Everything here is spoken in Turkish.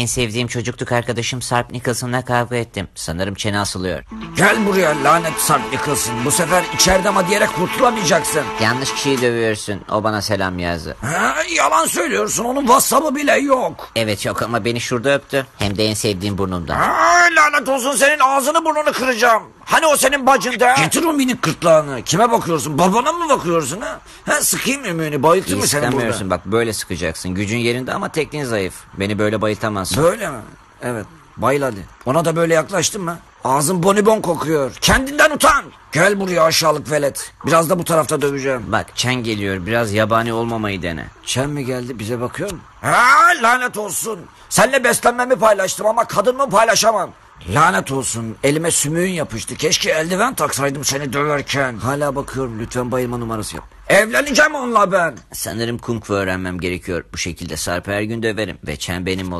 en sevdiğim çocukluk arkadaşım Sarp Nicholson'la kavga ettim. Sanırım çene asılıyor. Gel buraya lanet Sarp Nicholson. Bu sefer içeride ama diyerek kurtulamayacaksın. Yanlış kişiyi dövüyorsun. O bana selam yazdı. Ha, yalan söylüyorsun onun WhatsApp'ı bile yok. Evet yok ama beni şurada öptü. Hem de en sevdiğim burnumdan. Ha, lanet olsun senin ağzını burnunu kıracağım. Hani o senin bacında? Getir o minik kırtlağını. Kime bakıyorsun? Babana mı bakıyorsun ha? Ha sıkayım ümüğünü bayıltır mı seni burada? İstemiyorsun bak böyle sıkacaksın. Gücün yerinde ama tekniğin zayıf. Beni böyle bayıltamazsın. Böyle mi? Evet. Bayıl hadi. Ona da böyle yaklaştın mı? Ağzın bonibon kokuyor. Kendinden utan. Gel buraya aşağılık velet. Biraz da bu tarafta döveceğim. Bak Çen geliyor biraz yabani olmamayı dene. Çen mi geldi bize bakıyor mu? Ha lanet olsun. Seninle beslenmemi paylaştım ama kadınımı paylaşamam. Lanet olsun. Elime sümüğün yapıştı. Keşke eldiven taksaydım seni döverken. Hala bakıyorum. Lütfen bayılma numarası yap. Evleneceğim onunla ben. Sanırım kung fu öğrenmem gerekiyor. Bu şekilde Sarp'ı her gün döverim ve Çen benim olur.